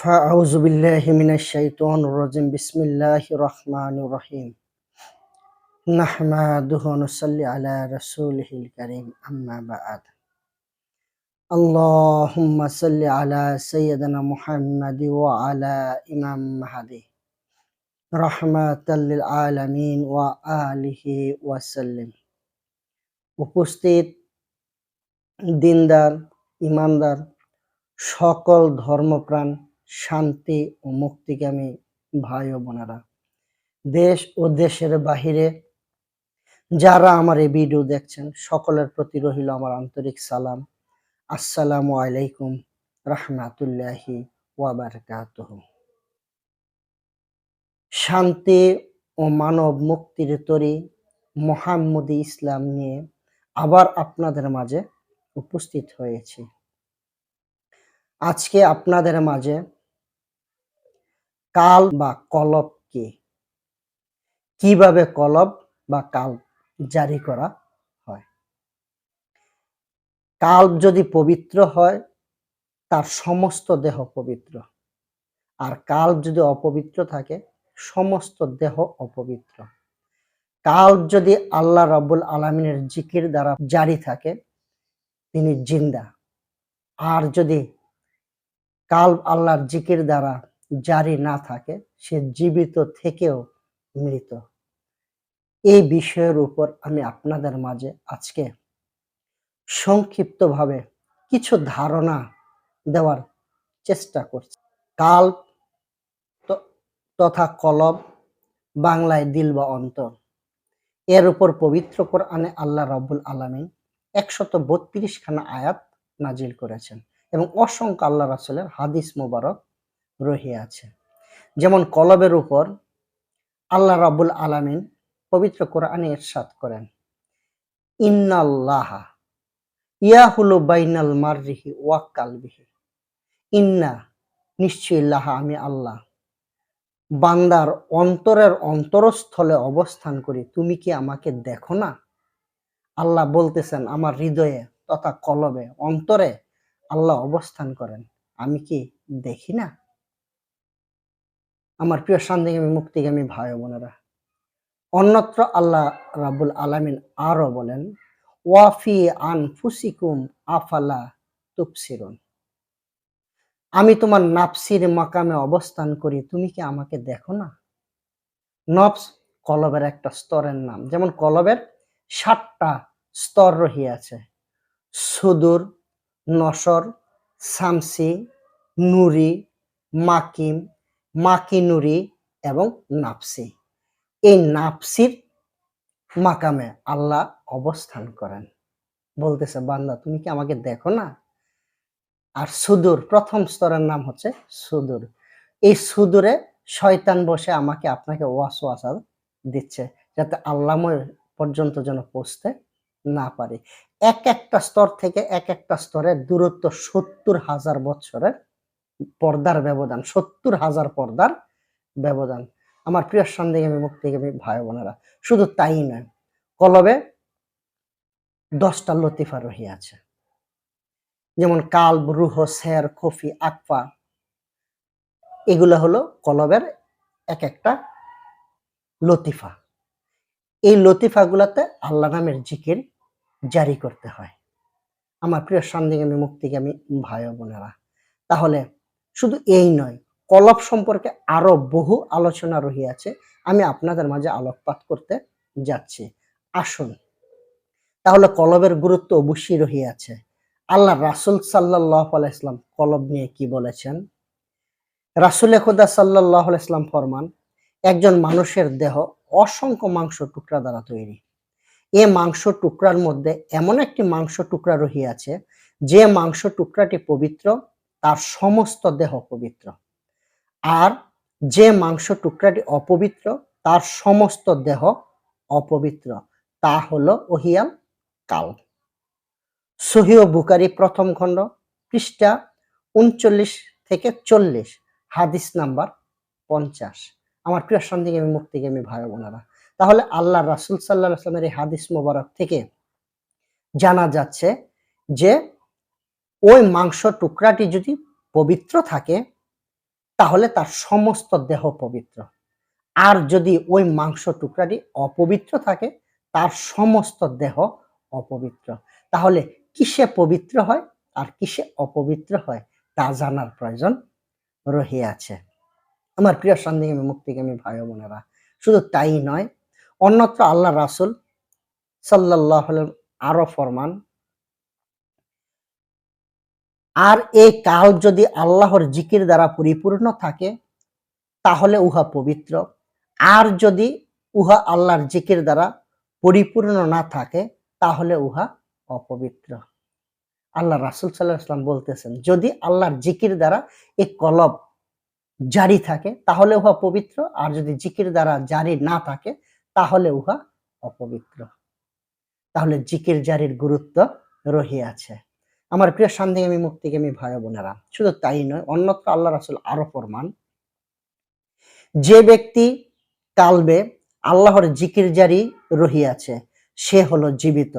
فأعوذ بالله من الشيطان الرجيم بسم الله الرحمن الرحيم نحمده ونصلي على رسوله الكريم أما بعد اللهم صل على سيدنا محمد وعلى إمام مهدي رحمة للعالمين وآله وسلم উপস্থিত দিনদার ইমানদার সকল ধর্মপ্রাণ শান্তি ও মুক্তিকামী ভাই ও বোনেরা। দেশ ও দেশের বাহিরে যারা আমার এই ভিডিও দেখছেন, সকলের প্রতি রহিল আমার আন্তরিক সালাম। আসসালামু আলাইকুম রহমাতুল্লাহি ওয়াবারকাতুহ শান্তি ও মানব মুক্তির তরি মোহাম্মদী ইসলাম নিয়ে আবার আপনাদের মাঝে উপস্থিত হয়েছি। আজকে আপনাদের মাঝে কাল বা কলব কি? কীভাবে কলব বা কাল জারি করা হয়? কাল যদি পবিত্র হয়, তার সমস্ত দেহ পবিত্র। আর কাল যদি অপবিত্র থাকে, সমস্ত দেহ অপবিত্র। কাল যদি আল্লাহ রাব্বুল আলমিনের জিকির দ্বারা জারি থাকে, তিনি জিন্দা। আর যদি কাল আল্লাহর জিকির দ্বারা জারি না থাকে, সে জীবিত থেকেও মৃত। এই বিষয়ের উপর আমি আপনাদের মাঝে আজকে সংক্ষিপ্তভাবে কিছু ধারণা দেওয়ার চেষ্টা করছি। কাল তথা কলব, বাংলায় দিল বা অন্তর। এর উপর পবিত্র কোরআনে আল্লাহ রাব্বুল আলামিন একশত বত্রিশ খানা আয়াত নাজিল করেছেন এবং অসংখ্য আল্লাহ রাসূলের হাদিস মুবারক রহিয়ে আছে। যেমন কলবের উপর আল্লাহ রাব্বুল আলামিন পবিত্র কোরআনে ইরশাদ করেন, ইন্নাল্লাহা ইয়াহুলু বাইনাল মাররিহি ওয়া কালবিহি। ইন্না, নিশ্চয়ই লাহা আমি আল্লাহ। বান্দার অন্তরের অন্তরস্থলে অবস্থান করি, তুমি কি আমাকে দেখো না? আল্লাহ বলতেছেন, আমার হৃদয়ে তথা কলবে অন্তরে আল্লাহ অবস্থান করেন, আমি কি দেখি না? আমার প্রিয় শান্তিগামী মুক্তিগামী ভাই বোনেরা। অন্যত্র আল্লাহ রাবুল আলামিন আরও বলেন ওয়াফি আন ফুসিকুম আফালা তুপসিরুন আমি তোমার নাফসির মাকামে অবস্থান করি, তুমি কি আমাকে দেখো না? নফস কলবের একটা স্তরের নাম, যেমন কলবের সাতটা স্তর রহিয়াছে। সুদূর, নসর, সামসি, নুরি, মাকিম মাকিনুরি এবং নাফসি। এই নাফসির মাকামে আল্লাহ অবস্থান করেন। বলতেছে, বান্দা, তুমি কি আমাকে দেখো না? আর সুদূর, প্রথম স্তরের নাম হচ্ছে সুদূর। এই সুদূরে শয়তান বসে আমাকে আপনাকে ওয়াস ওয়াসাল দিচ্ছে, যাতে আল্লাময় পর্যন্ত যেন পৌঁছতে না পারি। এক একটা স্তর থেকে এক একটা স্তরের দূরত্ব সত্তর হাজার বছরের পর্দার ব্যবধান, সত্তর হাজার পর্দার ব্যবধান। আমার প্রিয় সন্দেহগামী মুক্তিগামী ভাই বোনেরা, শুধু তাই নয়, কলবে দশটা লতিফা রহিয়াছে যেমন কালব, রুহ সের কফি আকফা, এগুলো হলো কলবের এক একটা লতিফা। এই লতিফাগুলোতে আল্লাহ নামের জিকির জারি করতে হয়। আমার প্রিয় সন্দিগামী মুক্তিগামী ভাই বোনেরা, তাহলে শুধু এই নয় কলব সম্পর্কে আরও বহু আলোচনা রহিয়াছে। আমি আপনাদের মাঝে আলোকপাত করতে যাচ্ছি। আসুন। তাহলে কলবের গুরুত্ব অবশ্যই রহিয়াছে। আল্লাহ রাসুল সাল্লাহ কলব নিয়ে কি বলেছেন? রাসুল খুদা সাল্লাহ আলাইসলাম ফরমান, একজন মানুষের দেহ অসংখ্য মাংস টুকরা দ্বারা তৈরি। এ মাংস টুকরার মধ্যে এমন একটি মাংস টুকরা রহিয়াছে, যে মাংস টুকরাটি পবিত্র তার সমস্ত দেহ পবিত্র। আর যে মাংস টুকরাটি অপবিত্র, তার সমস্ত দেহ অপবিত্র। তা হলো ওহিয়াল কাল। সহিও বুকারি প্রথম খণ্ড, পৃষ্ঠা উনচল্লিশ থেকে চল্লিশ, হাদিস নাম্বার পঞ্চাশ। আমার প্রিয় সন্ধিগামী মুক্তিগামী ভাই বোনেরা, তাহলে আল্লাহ রাসুল সাল্লাহ আসলামের এই হাদিস মোবারক থেকে জানা যাচ্ছে যে ওই মাংস টুকরাটি যদি পবিত্র থাকে, তাহলে তার সমস্ত দেহ পবিত্র। আর যদি ওই মাংস টুকরাটি অপবিত্র থাকে, তার সমস্ত দেহ অপবিত্র। তাহলে কিসে পবিত্র হয় আর কিসে অপবিত্র হয়, তা জানার প্রয়োজন রহিয়াছে। আমার প্রিয় সন্দেহী মুক্তিগামী ভাই বোনেরা, শুধু তাই নয়, অন্যত্র আল্লাহ রাসুল সাল্লাহ আরও ফরমান আর এই কাল যদি আল্লাহর জিকির দ্বারা পরিপূর্ণ থাকে, তাহলে উহা পবিত্র। আর যদি উহা আল্লাহর জিকির দ্বারা পরিপূর্ণ না থাকে, তাহলে উহা অপবিত্র। আল্লাহ রাসুল সাল্লাহ ইসলাম বলতেছেন, যদি আল্লাহর জিকির দ্বারা এই কলব জারি থাকে, তাহলে উহা পবিত্র। আর যদি জিকির দ্বারা জারি না থাকে, তাহলে উহা অপবিত্র। তাহলে জিকির জারির গুরুত্ব রহিয়াছে। আমার প্রিয় সন্দেহী মুক্তিগামী ভাই বোনেরা শুধু তাই নয়, অন্যত্র আল্লাহ রাসুল আরও ফরমান। যে ব্যক্তি কালবে, আল্লাহর জিকির জারি রহিয়াছে, সে হলো জীবিত।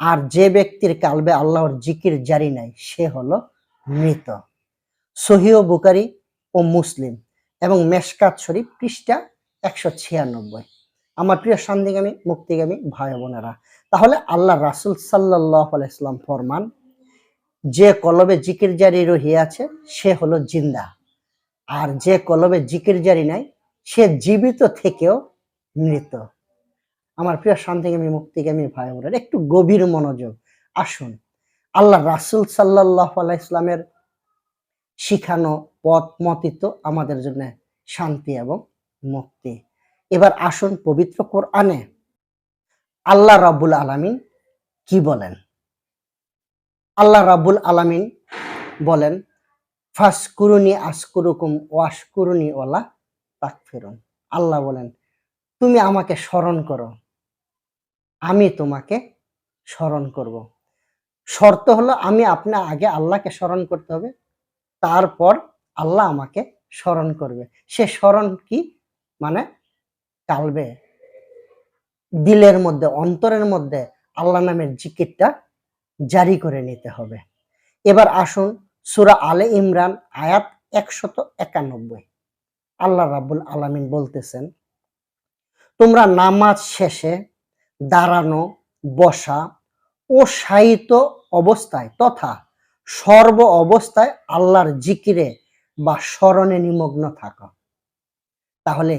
আর যে ব্যক্তির কালবে আল্লাহর জিকির জারি নাই, সে হলো মৃত। সহিও বুকারি ও মুসলিম এবং মেশকাত শরীফ পৃষ্ঠা একশো ছিয়ানব্বই। আমার প্রিয় সন্দিগামী মুক্তিগামী ভাই বোনেরা তাহলে আল্লাহ রাসুল সাল্লাহ আলাইসলাম ফরমান যে কলবে জিকির জারি রহিয়াছে সে হলো জিন্দা। আর যে কলবে জিকির জারি নাই, সে জীবিত থেকেও মৃত। আমার প্রিয় শান্তিগামী মুক্তিগামী ভাই বোনেরা, একটু গভীর মনোযোগ, আসুন। আল্লাহ রাসুল সাল্লাহ ইসলামের শিখানো পথ মতিত আমাদের জন্য শান্তি এবং মুক্তি। এবার আসুন পবিত্র কোরআনে আল্লাহ রাবুল আলামিন কি বলেন? আল্লাহ রাবুল আলামিন বলেন, ফাসকুরুনি আসকুরুকুম ওয়াসকুরুনি ওলা তাকফিরুন। আল্লাহ বলেন, তুমি আমাকে স্মরণ করো। আমি তোমাকে স্মরণ করব। শর্ত হলো আমি আপনার আগে আল্লাহকে স্মরণ করতে হবে, তারপর আল্লাহ আমাকে স্মরণ করবে। সে স্মরণ কি? মানে কালবে, দিলের মধ্যে, অন্তরের মধ্যে আল্লাহ নামের জিকিরটা জারি করে নিতে হবে। এবার আসুন সুরা আলে ইমরান, আয়াত একশত একানব্বই। আল্লাহ রাবুল আলামিন বলতেছেন, তোমরা নামাজ শেষে দাঁড়ানো, বসা ও সাহিত্য অবস্থায় তথা সর্ব অবস্থায় আল্লাহর জিকিরে বা স্মরণে নিমগ্ন থাকা। তাহলে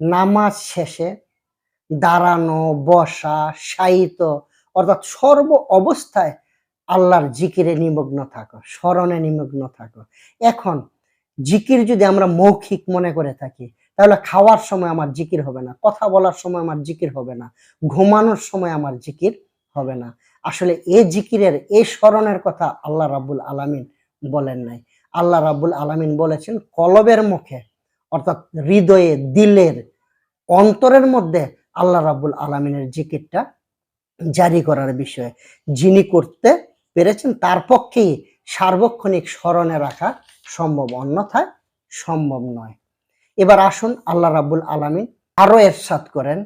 নামাজ শেষে দাঁড়ানো, বসা সাহিত্য অর্থাৎ সর্ব অবস্থায় আল্লাহর জিকিরে নিমগ্ন থাকো, স্মরণে নিমগ্ন থাকো। এখন জিকির যদি আমরা মৌখিক মনে করে থাকি, তাহলে খাওয়ার সময় আমার জিকির হবে না, কথা বলার সময় আমার জিকির হবে না, ঘুমানোর সময় আমার জিকির হবে না। আসলে এ জিকিরের, এ স্মরণের কথা আল্লাহ রাবুল আলামিন বলেন নাই। আল্লাহ রাবুল আলামিন বলেছেন, কলবের মুখে, অর্থাৎ হৃদয়ে, দিলের অন্তরের মধ্যে আল্লাহ রাবুল আলামিনের জিকিরটা জারি করার বিষয়ে। যিনি করতে পেরেছেন, তার পক্ষেই সার্বক্ষণিক স্মরণে রাখা সম্ভব, অন্যথায় সম্ভব নয়। এবার আসুন, আল্লাহ রাবুল আলামিন আরও এরশাদ করেন।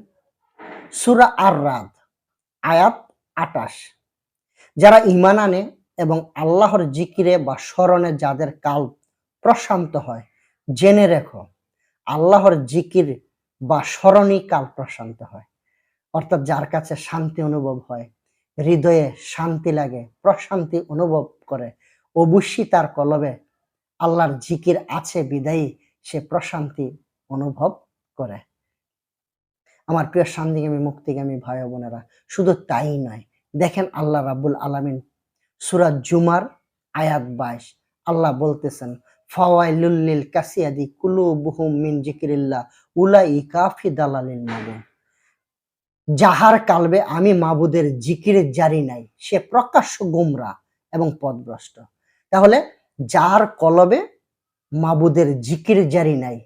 সুরা আর রাত আয়াত আটাশ। যারা ইমান আনে এবং আল্লাহর জিকিরে বা স্মরণে যাদের কাল প্রশান্ত হয়, জেনে রেখো, আল্লাহর জিকির বা স্মরণই কাল প্রশান্ত হয়। অর্থাৎ যার কাছে শান্তি অনুভব হয়, হৃদয়ে শান্তি লাগে, প্রশান্তি অনুভব করে, অবশ্যই তার কলবে আল্লাহর জিকির আছে, বিদায়ী, সে প্রশান্তি অনুভব করে। আমার প্রিয় শান্তিগামী মুক্তিগামী ভাই বোনেরা, শুধু তাই নয়, দেখেন আল্লাহ রাবুল আলামিন সুরাজ জুমার আয়াত বাইশ, আল্লাহ বলতেছেন ফাওয়াইলুল্লিল কাসিয়াদি কুলু বুহুম মিন জিকিরিল্লাহ উলাই কাফি দালালিল মাবুন যাহার কালবে আমি মাবুদের জিকির জারি নাই, সে প্রকাশ্য গুমরা এবং পদভ্রষ্ট। তাহলে যার কলবে মাবুদের জিকির জারি নাই,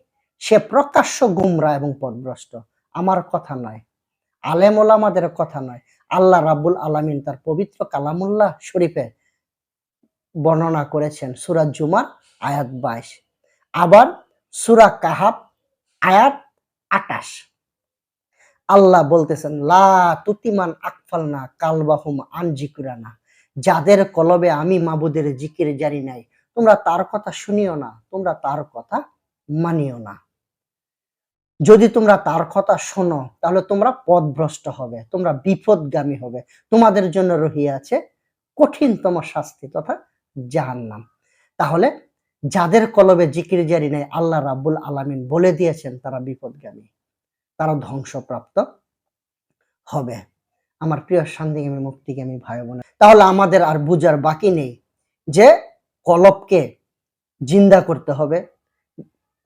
সে প্রকাশ্য গুমরা এবং পদভ্রষ্ট। আমার কথা নয়, আলেম ওলামাদের কথা নয়, আল্লাহ রাব্বুল আলামিন তার পবিত্র কালামুল্লাহ শরীফে বর্ণনা করেছেন সুরা জুমার আয়াত বাইশ। আবার সুরা কাহাব আয়াত আটাশ। আল্লাহ বলতেছেন, লা তুতিমান আকফাল না কালবাহুম আন জিকুরানা। যাদের কলবে আমি মাবুদের জিকির জারি নাই, তোমরা তার কথা শুনিও না, তোমরা তার কথা মানিও না। যদি তোমরা তার কথা শোনো, তাহলে তোমরা পথভ্রষ্ট হবে, তোমরা বিপদগামী হবে। তোমাদের জন্য রহিয়াছে কঠিনতম শাস্তি তথা জাহান্নাম। তাহলে যাদের কলবে জিকির জারি নেই, আল্লাহ রাব্বুল আলামিন বলে দিয়েছেন তারা বিপদগামী। তারা ধ্বংসপ্রাপ্ত হবে। আমার প্রিয় শান্তিগামী মুক্তিগামী ভাই বোন তাহলে আমাদের আর বুঝার বাকি নেই যে কলবকে জিন্দা করতে হবে।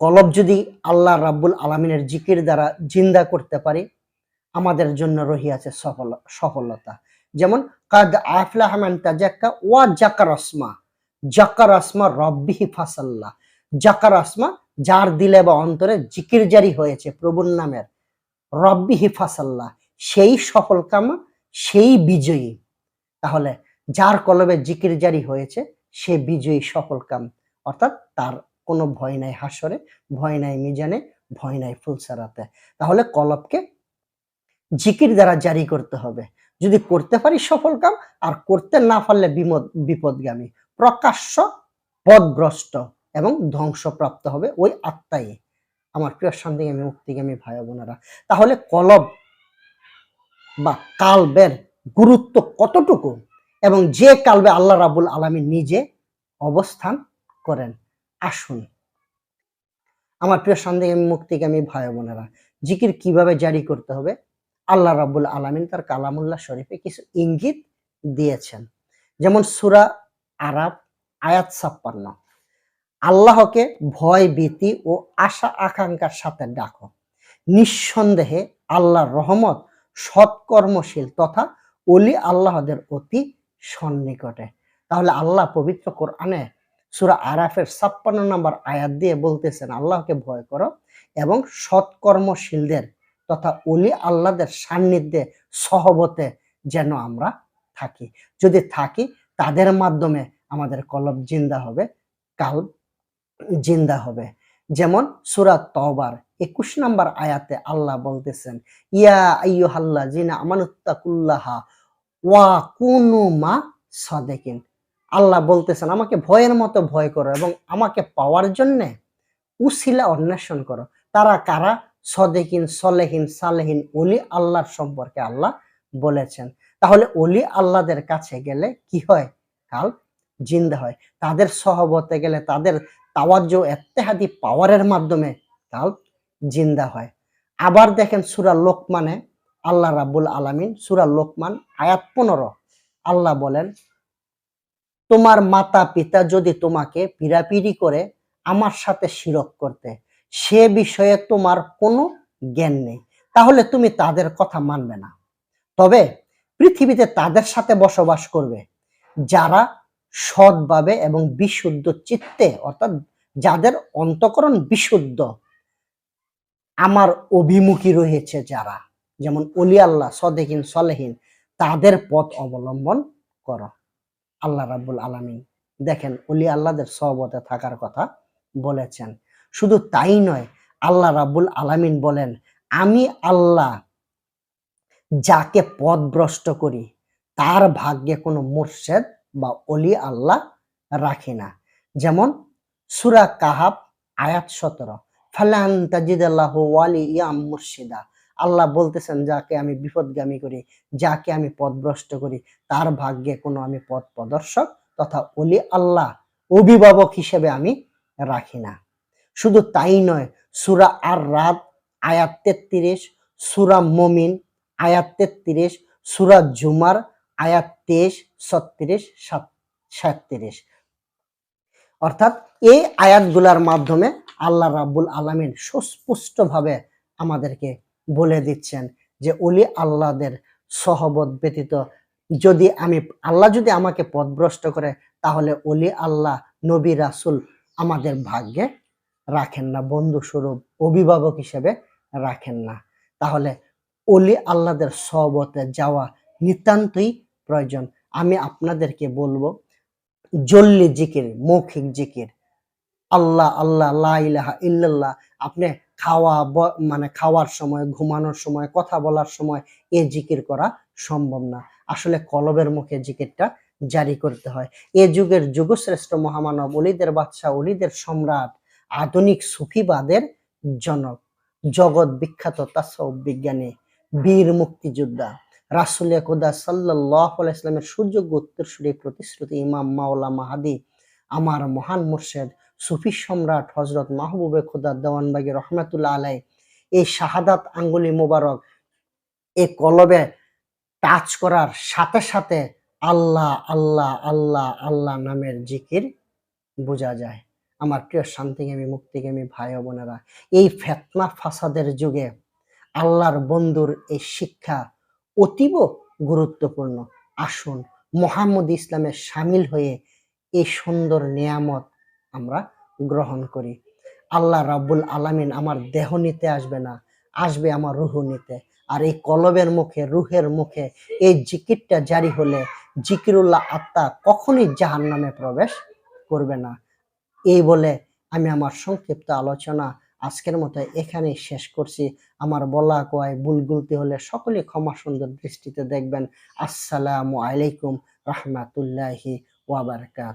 কলব যদি আল্লাহ রাব্বুল আলামিনের জিকির দ্বারা জিন্দা করতে পারি, আমাদের জন্য রহিয়াছে সফল, সফলতা। যেমন, কাদ আফলাহ মান তাজাক্কা ওয়া জাকার আসমা। জাকার আসমা রব্বিহি ফাসাল্লাহ জাকার আসমা যার দিলে বা অন্তরে জিকির জারি হয়েছে প্রভুর নামের। রব্বিহি হিফাসাল্লাহ, সেই সফল কামা, সেই বিজয়ী। তাহলে যার কলবে জিকির জারি হয়েছে, সে বিজয়ী সফল কাম। অর্থাৎ তার কোনো ভয় নাই হাসরে, ভয় নাই মিজানে, ভয় নাই ফুলসারাতে। তাহলে কলবকে জিকির দ্বারা জারি করতে হবে। যদি করতে পারি সফল কাম, আর করতে না পারলে বিমদ, বিপদগামী। প্রকাশ্য পদভ্রষ্ট এবং ধ্বংসপ্রাপ্ত হবে ওই আত্মাই। আমার প্রিয় শান্তিগামী মুক্তিগামী ভাই বোনেরা। তাহলে কলব বা কালবের গুরুত্ব কতটুকু এবং যে কালবে আল্লাহ রাবুল আলমী নিজে অবস্থান করেন? আসুন। আমার প্রিয় শান্তিগামী মুক্তিগামী ভাই বোনেরা। জিকির কীভাবে জারি করতে হবে? আল্লাহ রাবুল আলমিন তার কালামুল্লাহ শরীফে কিছু ইঙ্গিত দিয়েছেন। যেমন সুরা আরাব আয়াত ছাপ্পান্ন। আল্লাহকে ভয়, ভীতি ও আশা আকাঙ্ক্ষার সাথে ডাকো। নিঃসন্দেহে আল্লাহর রহমত সৎকর্মশীল তথা অলি আল্লাহদের অতি সন্নিকটে। তাহলে আল্লাহ পবিত্র কোরআনে সুরা আরাফের ছাপ্পান্ন নম্বর আয়াত দিয়ে বলতেছেন, আল্লাহকে ভয় করো এবং সৎকর্মশীলদের তথা অলি আল্লাহদের সান্নিধ্যে, সহবতে যেন আমরা থাকি। যদি থাকি, তাদের মাধ্যমে আমাদের কলব জিন্দা হবে। কাল জিন্দা হবে। যেমন সুরা তবার একুশ নম্বর আয়াতে আল্লাহ বলতেছেন, ইয়া আইয়ুহাল্লা জিনা আমানুত্তাকুল্লাহা ওয়া কুনু মা সাদেকিন। আল্লাহ বলতেছেন, আমাকে ভয়ের মতো ভয় করো এবং আমাকে পাওয়ার জন্যে উসিলা অন্বেষণ করো। তারা কারা? সদেকিন, সলেহীন, সালেহীন অলি আল্লাহর সম্পর্কে আল্লাহ বলেছেন। তাহলে অলি আল্লাহদের কাছে গেলে কি হয়? কাল জিন্দা হয়। তাদের সহবতে গেলে তাদের তাওয়াজ্জ এত্তেহাদি পাওয়ারের মাধ্যমে কাল জিন্দা হয়। আবার দেখেন সুরা লোকমানে আল্লাহ রাব্বুল আলামিন, সুরা লোকমান আয়াত পনেরো, আল্লাহ বলেন, তোমার মাতা পিতা যদি তোমাকে পিড়াপিড়ি করে, আমার সাথে শিরক করতে, সে বিষয়ে তোমার কোনো জ্ঞান নেই। তাহলে তুমি তাদের কথা মানবে না। তবে পৃথিবীতে তাদের সাথে বসবাস করবে। যারা সৎভাবে এবং বিশুদ্ধ চিত্তে, অর্থাৎ যাদের অন্তকরণ বিশুদ্ধ, আমার অভিমুখী রয়েছে যারা, যেমন অলি আল্লাহ, সদেহীন, সলেহীন, তাদের পথ অবলম্বন করো। আল্লাহ রাব্বুল আলামিন দেখেন, অলি আল্লাহদের সহবতে থাকার কথা বলেছেন। শুধু তাই নয়, আল্লাহ রাব্বুল আলামিন বলেন, আমি আল্লাহ যাকে পথভ্রষ্ট করি, তার ভাগ্যে কোনো মুর্শেদ বা অলি আল্লাহ রাখি না। যেমন সুরা কাহাব আয়াত সতেরো। ফালান তাজিদাল্লাহ ওয়ালি ইয়াম মুর্শিদা। আল্লাহ বলতেছেন, যাকে আমি বিপদগামী করি, যাকে আমি পথভ্রষ্ট করি, তার ভাগ্যে কোনো আমি পথ প্রদর্শক তথা অলি আল্লাহ অভিভাবক হিসেবে আমি রাখি না। শুধু তাই নয়, সুরা আর রাত আয়াত তেত্রিশ, সুরা মমিন, আয়াত তেত্রিশ, সুরা জুমার আয়াত তেইশ ছত্রিশ সাতত্রিশ অর্থাৎ এই আয়াতগুলার মাধ্যমে আল্লাহ রাব্বুল আলমিন সুস্পষ্টভাবে আমাদেরকে বলে দিচ্ছেন যে অলি আল্লাহদের সহবত ব্যতীত যদি আমি, আল্লাহ যদি আমাকে পথভ্রষ্ট করে, তাহলে অলি আল্লাহ, নবী রাসুল আমাদের ভাগ্যে রাখেন না বন্ধু স্বরূপ অভিভাবক হিসেবে রাখেন না। তাহলে অলি আল্লাহদের সহবতে যাওয়া নিতান্তই প্রয়োজন। আমি আপনাদেরকে বলব, জল্লি জিকির, মৌখিক জিকির। আল্লাহ আল্লাহ, লা ইলাহা ইল্লাল্লাহ। আপনি খাওয়া মানে খাওয়ার সময়, ঘুমানোর সময়, কথা বলার সময় এ জিকির করা সম্ভব না। আসলে কলবের মুখে জিকিরটা জারি করতে হয়। এ যুগের যুগশ্রেষ্ঠ মহামানব, অলিদের বাদশাহ, অলিদের সম্রাট, আধুনিক সুফিবাদের জনক, জগৎ বিখ্যাত তাসব বিজ্ঞানী, বীর মুক্তিযোদ্ধা। রাসুল খুদা সাল্লাহ ইসলামের সুযোগ্য উত্তরসূরি প্রতিশ্রুতি ইমাম মাওলা মাহাদি, আমার মহান মুর্শেদ, সুফি সম্রাট হজরত মাহবুবে খুদা দেওয়ানবাগি রহমাতুল্লাহ আলাই এই শাহাদাত আঙ্গুলি মোবারক এই কলবে টাচ করার সাথে সাথে আল্লাহ আল্লাহ আল্লাহ আল্লাহ নামের জিকির বোঝা যায়। আমার প্রিয় শান্তিগামী, মুক্তিগামী ভাই বোনেরা, এই ফেতনা ফাসাদের যুগে আল্লাহর বন্ধুর এই শিক্ষা অতীব গুরুত্বপূর্ণ। আসুন মোহাম্মদ ইসলামের সামিল হয়ে এই সুন্দর নিয়ামত আমরা গ্রহণ করি। আল্লাহ রাব্বুল আলামিন আমার দেহ নিতে আসবে না, আসবে আমার রুহ নিতে। আর এই কলবের মুখে, রুহের মুখে, এই জিকিরটা জারি হলে জিকিরুল্লাহ আত্মা কখনই জাহান নামে প্রবেশ করবে না। এই বলে আমি আমার সংক্ষিপ্ত আলোচনা আজকের মতো এখানেই শেষ করছি। আমার বলা কোয়ায় ভুলগুলতি হলে সকলে ক্ষমা সুন্দর দৃষ্টিতে দেখবেন। আসসালামু আলাইকুম রহমাতুল্লাহি ওয়াবারকাত